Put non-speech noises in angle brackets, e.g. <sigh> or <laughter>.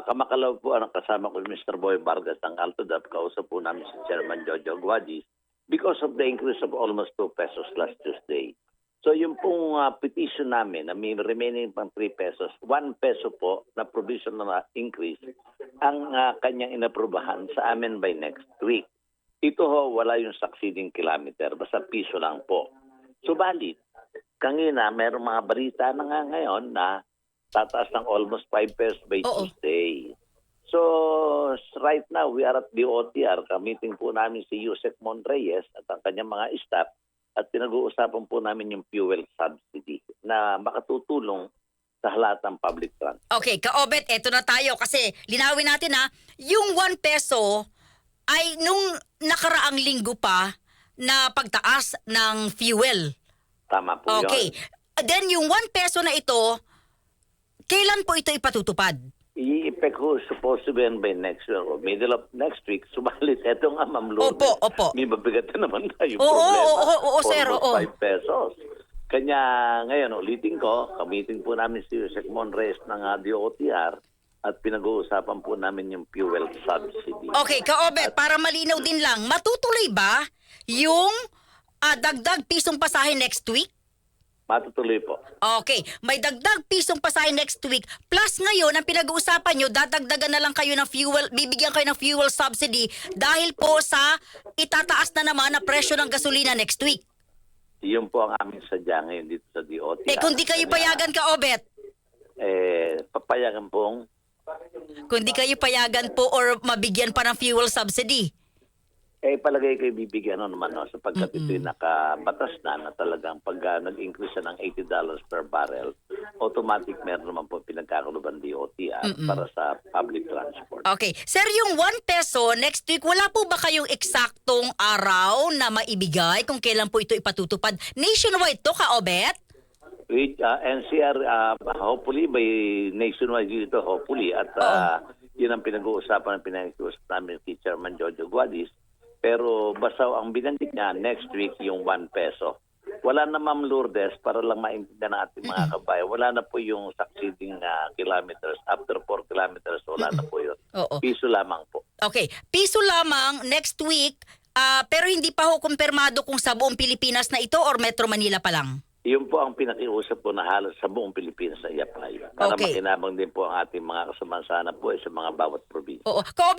Ah, kamakalaw po ang kasama ko Mr. Boy Vargas ng Altodap. Kausap po namin si Chairman Jojo Guadis because of the increase of almost 2 pesos last Tuesday. So yung pong ah, petition namin na may remaining pang 3 pesos, 1 peso po na provisional na increase ang ah, kanyang inaprubahan sa amin by next week. Ito ho, wala yung succeeding kilometer, basta piso lang po. Subalit, kanina merong mga balita na nga ngayon na tataas ng almost 5 pesos by Oo. Tuesday. So, right now, we are at the OTR. Kamiting po namin si Yusek Monreyes at ang kanyang mga staff at pinag-uusapan po namin yung fuel subsidy na makatutulong sa halatang public transport. Okay, kaobet, eto na tayo kasi linawin natin ha, yung 1 peso ay nung nakaraang linggo pa na pagtaas ng fuel. Tama po Okay. yun. Then yung 1 peso na ito, kailan po ito ipatutupad? I-effect ko supposed to be by next week or middle of next week. <laughs> Subalit, eto nga, Ma'am Lourdes. Opo, opo. May mabigat na naman tayo Oo, problema. oo, oo, oo, sir, oo. 5 pesos. Kanya ngayon, ulitin ko, kamitin po namin si Yusek Monres ng uh, DOTR at pinag-uusapan po namin yung fuel subsidy. Okay, kaobet, para malinaw din lang, matutuloy ba yung ah, dagdag pisong pasahe next week? Matutuloy po. Okay, may dagdag pisong pasahe next week. Plus ngayon, ang pinag-uusapan nyo, dadagdagan na lang kayo ng fuel, bibigyan kayo ng fuel subsidy dahil po sa itataas na naman na presyo ng gasolina next week. Yun po ang aming sadya ngayon dito sa DOTR. Eh kung di kayo payagan ka, Obet, Eh, papayagan pong kung di kayo payagan po or mabigyan pa ng fuel subsidy. Eh, palagay kayo bibigyan ano naman, no? sapagkat ito'y nakabatas na na talagang pag ah, nag-increase siya ng $80 per barrel, automatic meron naman po pinagkakuluban DOTR para sa public transport. Okay. Sir, yung 1 peso next week, wala po ba kayong eksaktong araw na maibigay kung kailan po ito ipatutupad? Nationwide to, ka, Obet? With uh, NCR, uh, hopefully, by nationwide dito, hopefully, at uh, yun ang pinag-uusapan ng pinag-uusap namin si Chairman Jojo Guadis. Pero basta ang binanggit niya, next week yung 1 peso. Wala na Ma'am Lourdes, para lang maintindihan ng ating mga kabayan, wala na po yung succeeding uh, kilometers. After 4 kilometers, wala na po yun. Oo. Piso lamang po. Okay. Piso lamang next week, ah, pero hindi pa ho kumpirmado kung sa buong Pilipinas na ito or Metro Manila pa lang. Yun po ang pinakiusap po na halos sa buong Pilipinas na i-apply. Para Okay. makinabang din po ang ating mga kasamansana po eh, sa mga bawat probinsya. Oo. Kaobet,